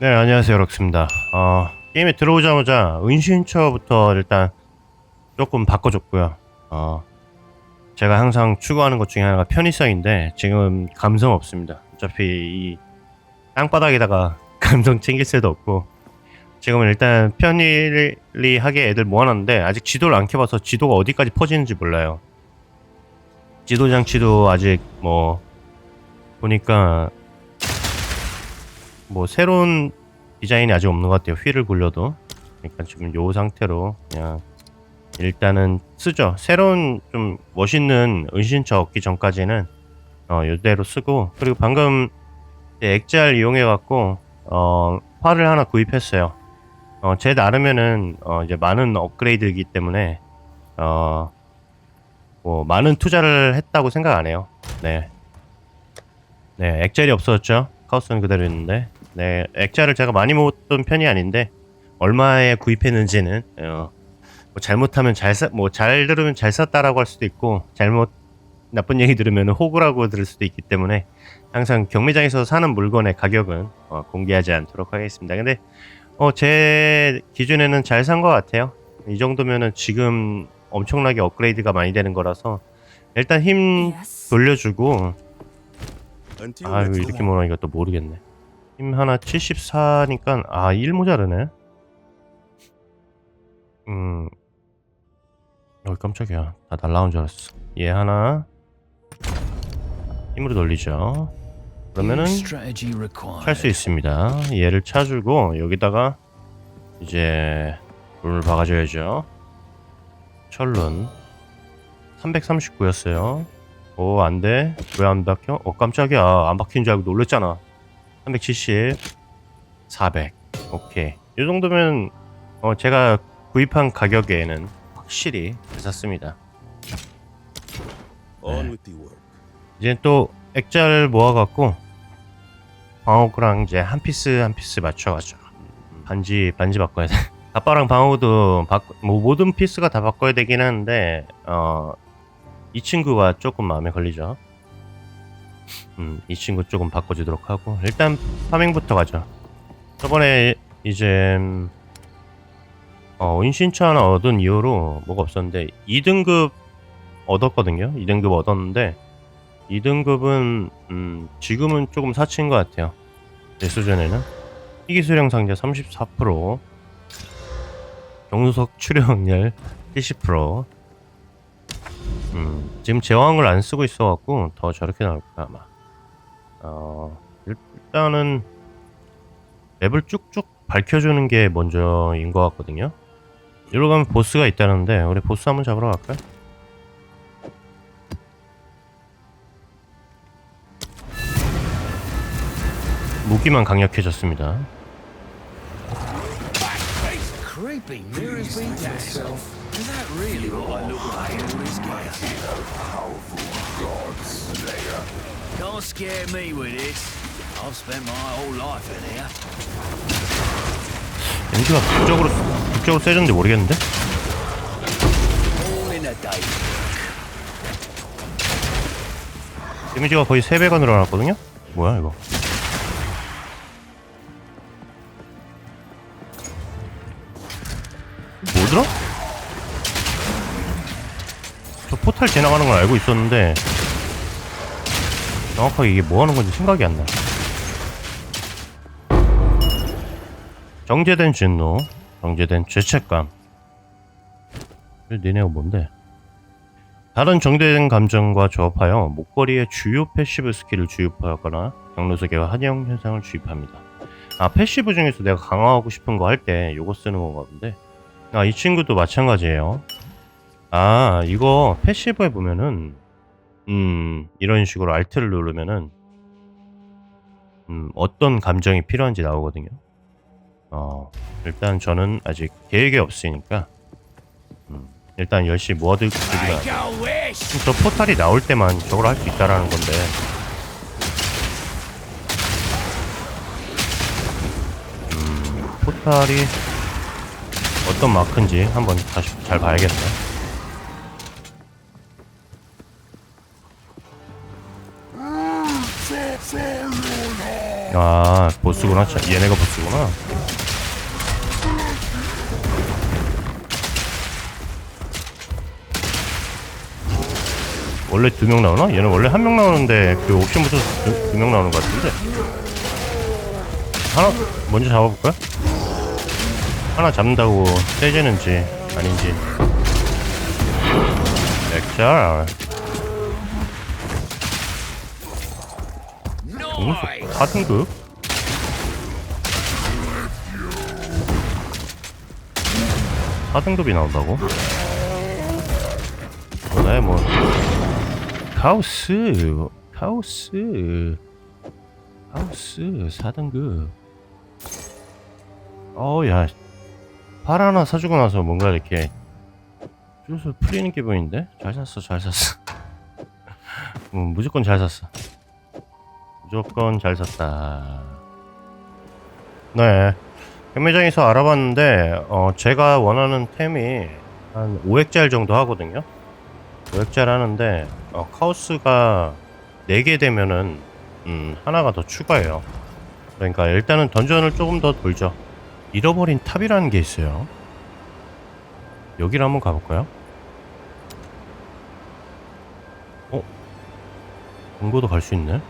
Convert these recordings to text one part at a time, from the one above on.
네, 안녕하세요. 럭스입니다. 어, 게임에 들어오자마자 은신처부터 일단 조금 바꿔줬고요. 어, 제가 항상 추구하는 것 중에 하나가 편의성인데 지금 감성 없습니다. 어차피 이 땅바닥에다가 감성 챙길 새도 없고 지금은 일단 편리하게 애들 모아놨는데 아직 지도를 안 켜봐서 지도가 어디까지 퍼지는지 몰라요. 지도 장치도 아직 뭐 보니까 뭐 새로운 디자인이 아직 없는 것 같아요. 휠을 굴려도. 그러니까 지금 요 상태로 그냥 일단은 쓰죠. 새로운 좀 멋있는 은신처 얻기 전까지는 어 요대로 쓰고 그리고 방금 액자를 이용해 갖고 어 활을 하나 구입했어요. 어 제 나름에는 어 이제 많은 업그레이드이기 때문에 어 뭐 많은 투자를 했다고 생각 안 해요. 네. 네, 액젤이 없어졌죠. 카오스는 그대로 있는데. 네, 액자를 제가 많이 모았던 편이 아닌데 얼마에 구입했는지는 어, 뭐 잘못하면 잘 사, 뭐잘 들으면 잘 샀다라고 할 수도 있고 잘못 나쁜 얘기 들으면 호구라고 들을 수도 있기 때문에 항상 경매장에서 사는 물건의 가격은 어, 공개하지 않도록 하겠습니다. 근데 어, 제 기준에는 잘 산 것 같아요. 이 정도면은 지금 엄청나게 업그레이드가 많이 되는 거라서 일단 힘 돌려주고 아 이거 이렇게 모으니까 또 모르겠네 힘 하나 74니까 아 1 모자르네. 음. 어, 깜짝이야. 다 날라온 줄 알았어. 얘 하나. 힘으로 돌리죠. 그러면은 찰 수 있습니다. 얘를 차주고 여기다가 이제 룰을 박아줘야죠. 철룬. 339였어요. 오 안돼. 왜 안 박혀? 어 깜짝이야. 안 박힌 줄 알고 놀랬잖아 370 400 오케이. 이 정도면 어 제가 구입한 가격에는 확실히 the work. 이제 또 액자를 모아갖고 방어구랑 이제 한 피스 한 피스 맞춰가죠 반지 반지 바꿔야 돼. 아빠랑 방어구도 바, 뭐 모든 피스가 다 바꿔야 되긴 하는데 어 이 친구가 조금 마음에 걸리죠. 음, 이 친구 조금 바꿔주도록 하고 일단 파밍부터 가죠. 저번에 이제 음, 어, 은신처 하나 얻은 이후로 뭐가 없었는데 2등급 얻었거든요. 2등급 얻었는데 2등급은 음, 지금은 조금 사치인 것 같아요. 제 수준에는 희귀수령 상자 34% 경루석 출력 확률 70% 음, 지금 제왕을 안 쓰고 있어갖고 더 저렇게 나올 거야 아마. 어, 일단은 맵을 쭉쭉 밝혀주는 게 먼저인 것 같거든요. 이리로 가면 보스가 있다는데 우리 보스 한번 잡으러 갈까요? 무기만 강력해졌습니다. Is that really what I look like in all this gear? Can't scare me with this. I've spent my whole life in here. MG가 극적으로 극적으로 세졌는지 모르겠는데? All in a day. 데미지가 거의 3배가 늘어났거든요? 뭐야 이거 저 포탈 지나가는 걸 알고 있었는데 정확하게 이게 뭐 하는 건지 생각이 안 나. 정제된 진노, 정제된 죄책감. 니네가 뭔데? 다른 정제된 감정과 조합하여 목걸이의 주요 패시브 스킬을 주입하거나 경로석의 환영 현상을 주입합니다. 아 패시브 중에서 내가 강화하고 싶은 거 할 때 요거 쓰는 건가 본데 아 이 친구도 마찬가지예요. 아 이거 패시브에 보면은 음 이런 식으로 알트를 누르면은 음 어떤 감정이 필요한지 나오거든요. 어 일단 저는 아직 계획이 없으니까 음, 일단 열심히 wish! 저 포탈이 나올 때만 저걸 할 수 있다라는 건데 음, 포탈이 어떤 마크인지 한번 다시 잘 봐야겠네 아 보스구나. 자, 얘네가 보스구나. 원래 두 명 나오나? 얘는 원래 한 명 나오는데 그 옵션 붙여서 두 명 나오는 것 같은데. 하나 먼저 잡아볼까요? 하나 잡는다고 세지는지 아닌지. 액자 Nice. 4등급? 사등급이 나온다고? 뭐네 뭐 카오스 카오스 카오스 4등급 어야 팔 하나 사주고 나서 뭔가 이렇게 줄서 풀리는 기분인데? 잘 샀어 잘 샀어 음, 무조건 잘 샀어 무조건 잘 샀다. 네. 경매장에서 알아봤는데, 어, 제가 원하는 템이 한 5획짜리 정도 하거든요. 5획짜리 하는데, 어, 카오스가 4개 되면은, 음, 하나가 더 추가해요. 그러니까 일단은 던전을 조금 더 돌죠. 잃어버린 탑이라는 게 있어요. 여기를 한번 가볼까요? 어? 금고도 갈 수 있네?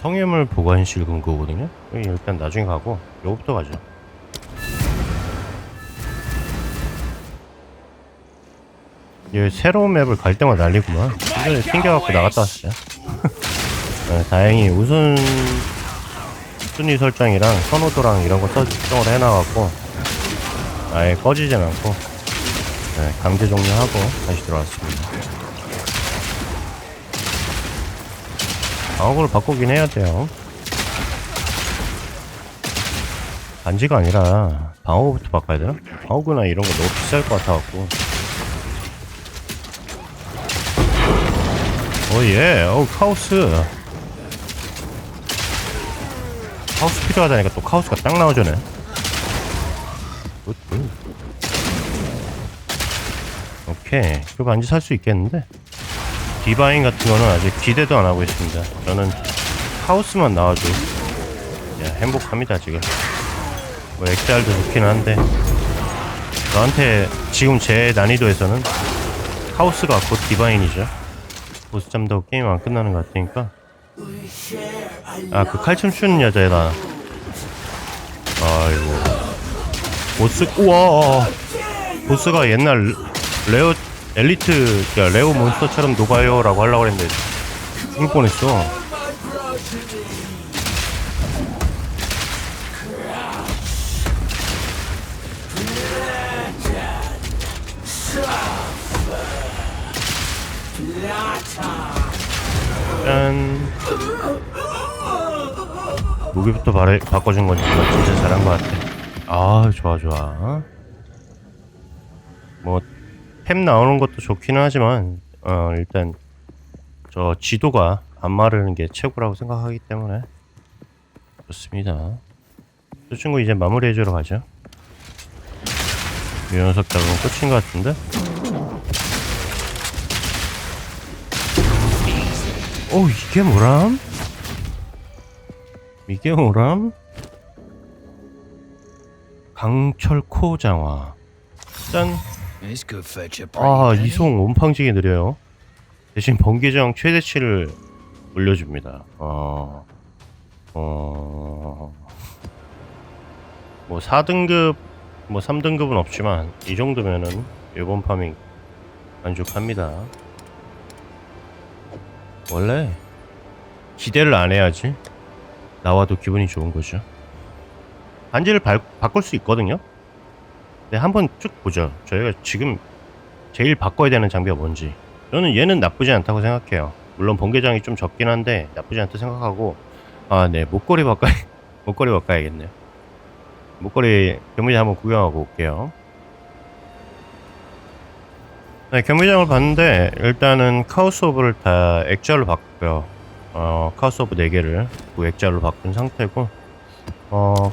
성해물 보관실. 여기 일단 나중에 가고 요거부터 가죠. 얘 새로운 맵을 갈 때마다 난리구만. 근데 튕겨갖고 나갔다 왔어요. 네, 다행히 우선 순위 설정이랑 선호도랑 이런 거 설정을 해놔갖고 아예 꺼지진 않고 네, 강제 종료하고 다시 들어왔습니다. 방어구를 바꾸긴 해야 돼요. 반지가 아니라 방어구부터 바꿔야 되나? 방어구나 이런 거 너무 비쌀 것 같아갖고. 오예, 어우 카오스. 카오스 필요하다니까 또 카오스가 딱 나오잖아. 오케이, 그 반지 살 수 있겠는데? 디바인 같은 거는 아직 기대도 안 하고 있습니다. 저는 카오스만 나와도 야, 행복합니다 지금. 뭐 엑셀도 좋긴 한데 저한테 지금 제 난이도에서는 카오스가 곧 디바인이죠. 보스 잠도 게임 안 끝나는 것 같으니까. 아 그 칼춤 추는 여자애다. 아이고 보스 우와 보스가 옛날 레오 엘리트 야, 레오 몬스터처럼 녹아요라고 하려고 했는데 죽을 뻔했어. 짠. 무기부터 바래, 바꿔준 건 진짜 잘한 것 같아. 아, 좋아, 좋아. 뭐, 템 나오는 것도 좋기는 하지만, 어, 일단, 저 지도가 안 마르는 게 최고라고 생각하기 때문에, 좋습니다. 저 친구 이제 마무리해주러 가죠. 이 녀석 작은 끝인 것 같은데? 오, 이게 뭐람? 이게 뭐람? 강철 코 장화. 짠! 아. 이송 온팡지게 느려요. 대신 번개장 최대치를 올려줍니다. 어, 어, 뭐 4등급, 뭐 3등급은 없지만 이 정도면은 일본 파밍 만족합니다. 원래 기대를 안 해야지 나와도 기분이 좋은 거죠. 반지를 발- 바꿀 수 있거든요. 네, 한번 쭉 보죠. 저희가 지금 제일 바꿔야 되는 장비가 뭔지. 저는 얘는 나쁘지 않다고 생각해요. 물론 번개장이 좀 적긴 한데 나쁘지 않다 생각하고 아, 네 목걸이 바꿔 목걸이 바꿔야겠네요. 목걸이 경매장 한번 구경하고 올게요. 네, 경매장을 봤는데 일단은 카우스 오브를 다 액자로 바꿨고요. 어, 카우스 오브 4개를 그 액자로 바꾼 상태고 어,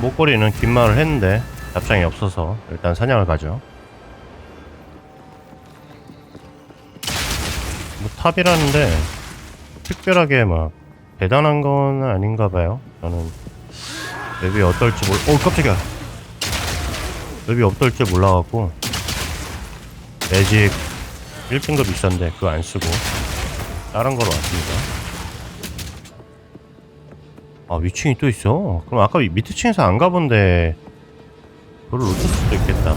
목걸이는 긴 말을 했는데 답장이 없어서 일단 사냥을 가죠. 뭐 탑이라는데 특별하게 막 대단한 건 아닌가 봐요. 저는 맵이 어떨지 몰, 어 깜짝이야. 맵이 어떨지 몰라갖고 매직 1등급 있었는데 그거 안 쓰고 다른 거로 왔습니다. 아 위층이 또 있어? 그럼 아까 이 밑에 층에서 안 가본데 그걸 놓칠 수도 있겠다.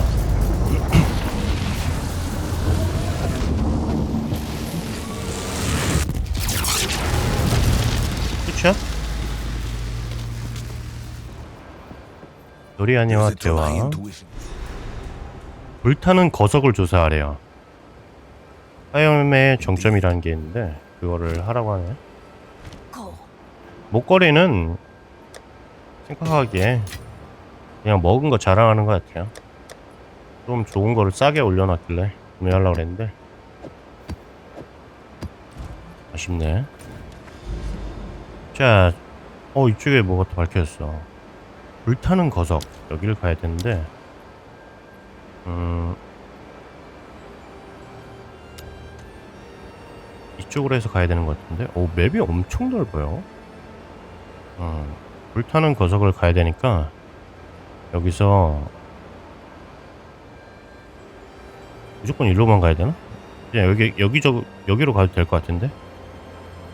to my 대화. 불타는 거석을 조사하래요. 화염의 정점이라는 게 있는데 그거를 하라고 하네. 목걸이는 생각하기에 그냥 먹은 거 자랑하는 것 같아요. 좀 좋은 거를 싸게 올려놨길래 구매하려고 그랬는데. 아쉽네. 자, 어 이쪽에 뭐가 또 밝혀졌어. 불타는 거석 여기를 가야 되는데, 음. 이쪽으로 해서 가야 되는 것 같은데, 오 맵이 엄청 넓어요. 음 불타는 거석을 가야 되니까 여기서 무조건 일로만 가야 되나? 그냥 여기 여기 저 여기로 가도 될 것 같은데.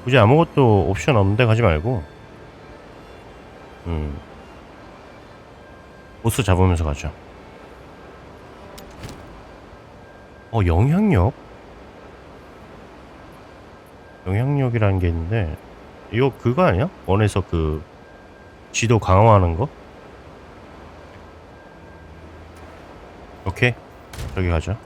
굳이 아무것도 옵션 없는데 가지 말고 음 보스 잡으면서 가죠 어 영향력? 영향력이라는 게 있는데 이거 그거 아니야? 원에서 그 지도 강화하는 거? 오케이 저기 가죠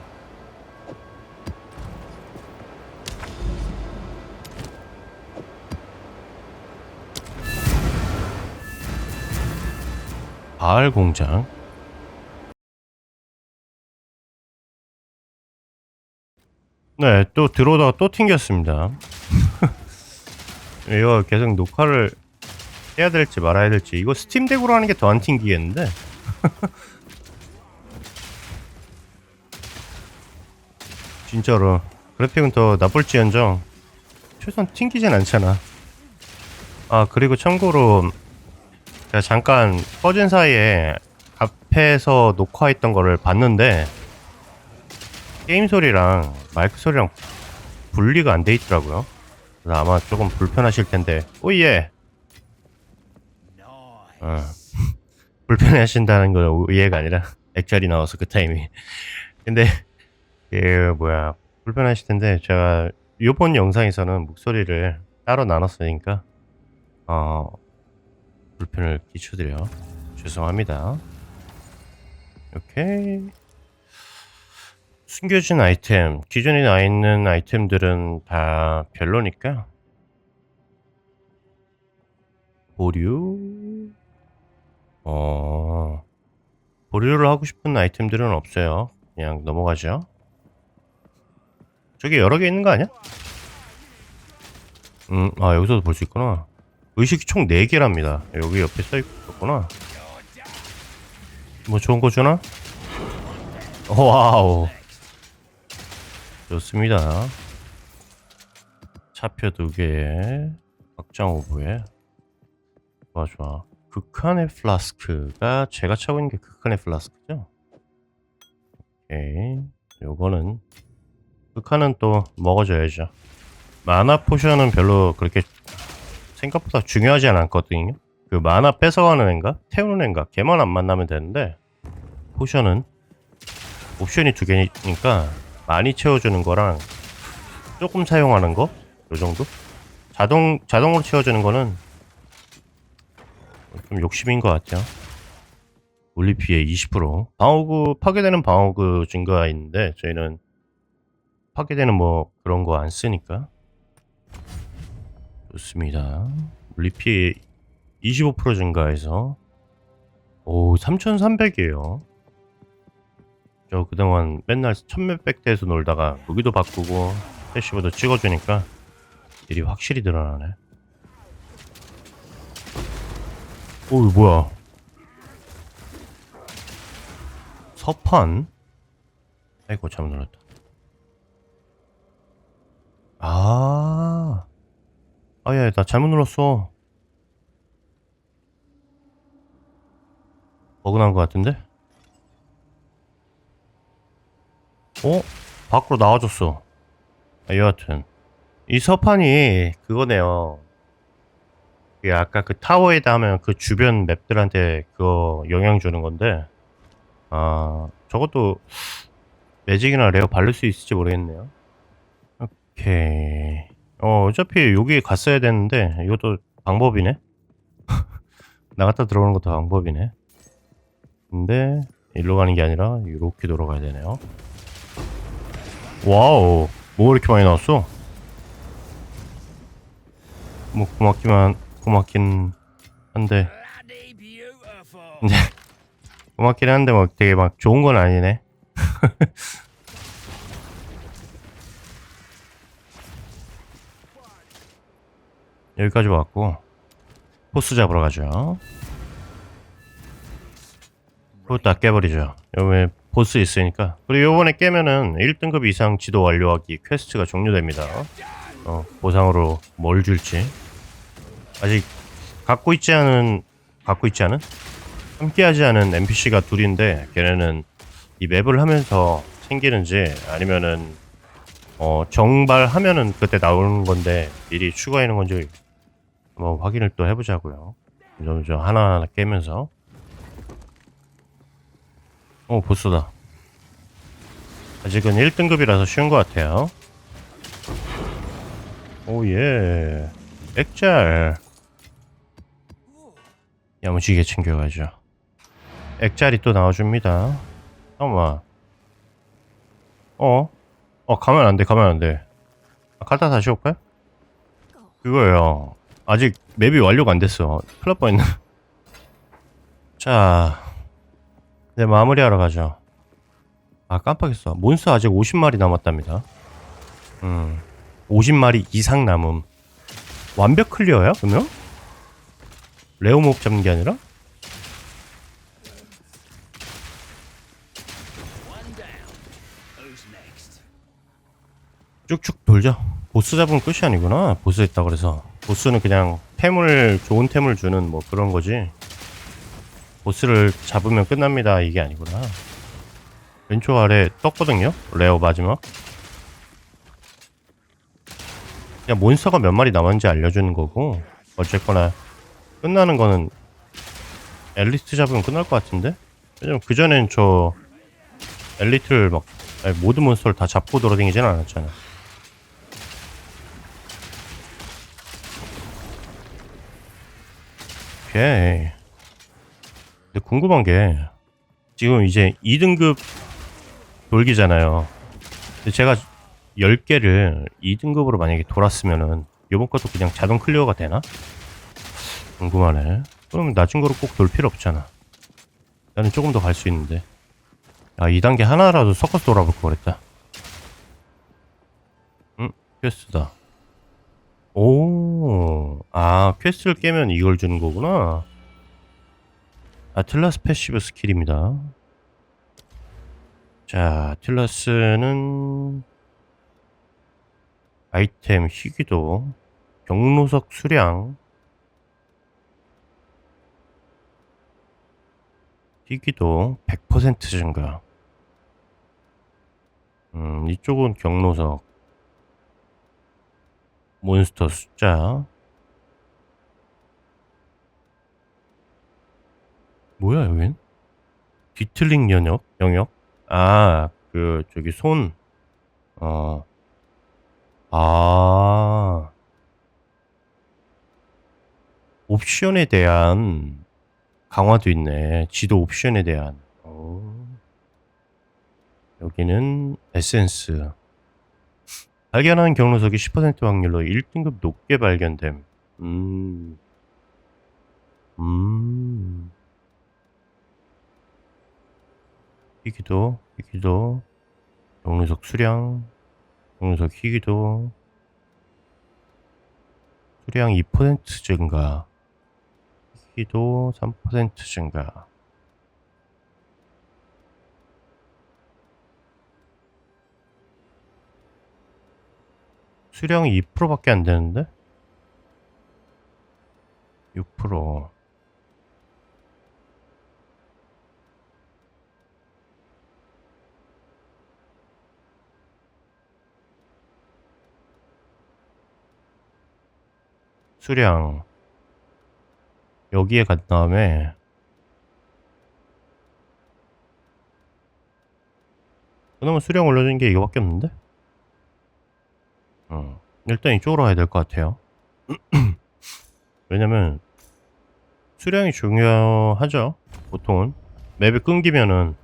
바알 공장. 네, 또 들어오다가 또 튕겼습니다. 이거 계속 녹화를 해야 될지 말아야 될지 이거 스팀 덱으로 하는 게 더 안 튕기겠는데? 진짜로 그래픽은 더 나쁠지언정 최소한 튕기진 않잖아. 아 그리고 참고로 제가 잠깐 꺼진 사이에 앞에서 녹화했던 거를 봤는데 게임 소리랑 마이크 소리랑 분리가 안 돼 있더라고요. 그래서 아마 조금 불편하실 텐데 오예. 어. 불편해하신다는 거 이해가 아니라 액자리 나와서 그 타임이. 근데 그 뭐야. 불편하실 텐데 제가 이번 영상에서는 목소리를 따로 나눴으니까 어 불편을 끼쳐드려. 죄송합니다. 오케이. 숨겨진 아이템 기존에 나 있는 아이템들은 다 별로니까. 보류. 어 보류를 하고 싶은 아이템들은 없어요. 그냥 넘어가죠 저기 여러 개 있는 거 아니야? 음, 아 여기서도 볼 수 있구나 의식이 총 4개랍니다. 여기 옆에 써있구나. 뭐 좋은 거 주나? 와우. 좋습니다. 차표 2개에 확장 오브에 좋아 좋아. 극한의 플라스크가 제가 차고 있는 게 극한의 플라스크죠? 오케이. 요거는 극한은 또 먹어줘야죠. 마나 포션은 별로 그렇게 생각보다 중요하지 않거든요. 그 만화 뺏어가는 앤가 태우는 앤가 걔만 안 만나면 되는데 포션은 옵션이 두 개니까 많이 채워주는 거랑 조금 사용하는 거 요 정도 자동 자동으로 채워주는 거는 좀 욕심인 것 같아요. 물리 피해 20% 방어구 파괴되는 방어구 증가가 있는데 저희는 파괴되는 뭐 그런 거 안 쓰니까 좋습니다. 물리피 25% 증가해서 오 3,300이에요. 저 그동안 맨날 천몇백 대에서 놀다가 무기도 바꾸고 패시브도 찍어주니까 일이 확실히 드러나네. 오 뭐야? 서판? 아이고 잘못 눌렀다. 아. 아야 나 잘못 눌렀어 버그난 것 같은데? 어? 밖으로 나와줬어 아, 여하튼 이 서판이 그거네요 이게 아까 그 타워에다 하면 그 주변 맵들한테 그거 영향 주는 건데 아 저것도 매직이나 레어 바를 수 있을지 모르겠네요 오케이. 어 어차피 여기 갔어야 되는데 이것도 방법이네. 나갔다 들어오는 것도 방법이네. 근데 일로 가는 게 아니라 이렇게 돌아가야 되네요. 와우 뭐 이렇게 많이 나왔어? 뭐 고맙기만 고맙긴 한데. 고맙긴 한데 뭐 되게 막 좋은 건 아니네. 여기까지 왔고 보스 잡으러 가죠. 그거 다 깨버리죠. 여기 보스 있으니까. 그리고 요번에 깨면은 1등급 이상 지도 완료하기 퀘스트가 종료됩니다. 어, 보상으로 뭘 줄지. 아직 갖고 있지 않은 갖고 있지 않은 함께하지 않은 NPC가 둘인데 걔네는 이 맵을 하면서 생기는지 아니면은 어 정발하면은 그때 나오는 건데 미리 추가하는 건지 뭐 확인을 또 해보자고요. 좀, 좀 하나하나 깨면서 어 보스다. 아직은 1등급이라서 쉬운 것 같아요. 오예 액잘 야무지게 챙겨가죠. 액자리 또 나와줍니다. 잠깐만. 어? 어, 가면 안 돼, 가면 안 돼. 아, 갔다 다시 올까요? 그거예요. 아직 맵이 완료가 안 됐어. 날 뻔했네. 자, 이제 마무리하러 가죠. 아, 깜빡했어. 몬스터 아직 50마리 남았답니다. 음, 50마리 이상 남음. 완벽 클리어야, 그러면? 레오 몹 잡는 게 아니라? 쭉쭉 돌자. 보스 잡으면 끝이 아니구나. 보스 있다 그래서. 보스는 그냥 템을, 좋은 템을 주는 뭐 그런 거지. 보스를 잡으면 끝납니다. 이게 아니구나. 왼쪽 아래 떴거든요? 레어 마지막. 그냥 몬스터가 몇 마리 남았는지 알려주는 거고. 어쨌거나, 끝나는 거는 엘리트 잡으면 끝날 것 같은데? 왜냐면 그전엔 저 엘리트를 막, 모든 몬스터를 다 잡고 돌아다니진 않았잖아. 오케이. 근데 궁금한 게 지금 이제 2등급 돌기잖아요. 제가 10개를 2등급으로 만약에 돌았으면은 요번 것도 그냥 자동 클리어가 되나? 궁금하네. 그럼 낮은 거로 꼭 돌 필요 없잖아. 나는 조금 더 갈 수 있는데. 아, 2단계 하나라도 섞어서 돌아볼 걸 그랬다. 응, 퀘스트다. 오, 아, 퀘스트를 깨면 이걸 주는 거구나. 아틀라스 패시브 스킬입니다. 자, 아틀라스는 아이템 희귀도, 경로석 수량, 희귀도 100% 증가. 음, 이쪽은 경로석, 몬스터 숫자. 뭐야, 여긴? 뒤틀링 영역? 영역? 아, 그, 저기, 손. 어. 아. 옵션에 대한 강화도 있네. 지도 옵션에 대한. 어. 여기는 에센스. 발견한 경로석이 10% 확률로 1등급 높게 발견됨. 음. 음. 희귀도, 희귀도, 경로석 수량, 경로석 희귀도, 수량 2% 증가, 희귀도 3% 증가. 수량이 2%밖에 안 되는데? 6% 수량 여기에 간 다음에 그나마 수량 올려준 게 이거밖에 없는데? 어, 일단 이쪽으로 가야 될 것 같아요. 왜냐면 수량이 중요하죠. 보통은 맵이 끊기면은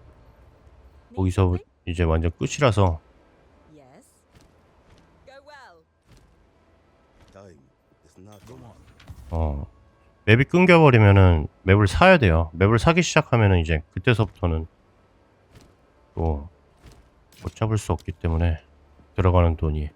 거기서 이제 완전 끝이라서 Yes. Go well. Time is not Come on. 어 맵이 끊겨버리면은 맵을 사야 돼요. 맵을 사기 시작하면은 이제 그때서부터는 또 못 잡을 수 없기 때문에 들어가는 돈이